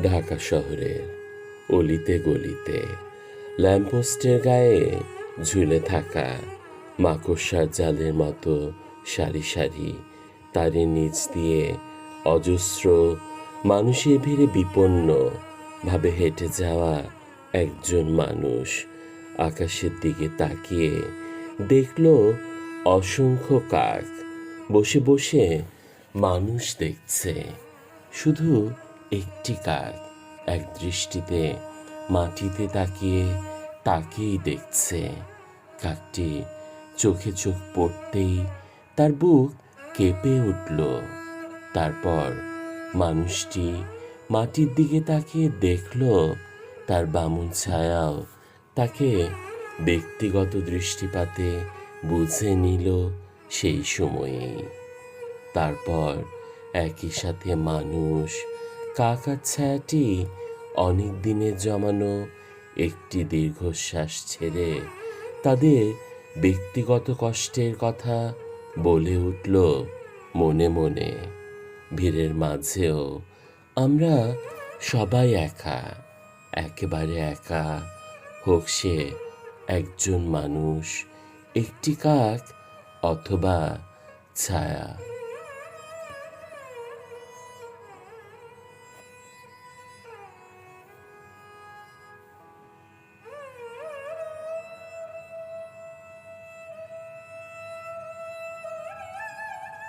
ঢাকা শহরের অলিতে গলিতে, ল্যাম্পপোস্টের গায়ে ঝুলে থাকা মাকড়সার জালের মতো সারি সারি তারের নিচ দিয়ে অজস্র মানুষের ভিড়ে বিপন্ন ভাবে হেঁটে যাওয়া একজন মানুষ আকাশের দিকে তাকিয়ে দেখল অসংখ্য কাক। বসে বসে মানুষ দেখছে। শুধু একটি কাক এক দৃষ্টিতে মাটিতে তাকিয়ে তাকেই দেখছে। কাকটি চোখে চোখ পড়তেই তার বুক কেঁপে উঠল। তারপর মানুষটি মাটির দিকে তাকিয়ে দেখল, তার বামুন ছায়াও তাকে ব্যক্তিগত দৃষ্টিপাতে বুঝে নিল সেই সময়েই। তারপর একই সাথে মানুষ কাকার ছায়াটি অনেক দিনের জমানো একটি দীর্ঘশ্বাস ছেড়ে তাদের ব্যক্তিগত কষ্টের কথা বলে উঠল মনে মনে। ভিড়ের মাঝেও আমরা সবাই একা, একেবারে একা। হোক সে একজন মানুষ, একটি কাক অথবা ছায়া।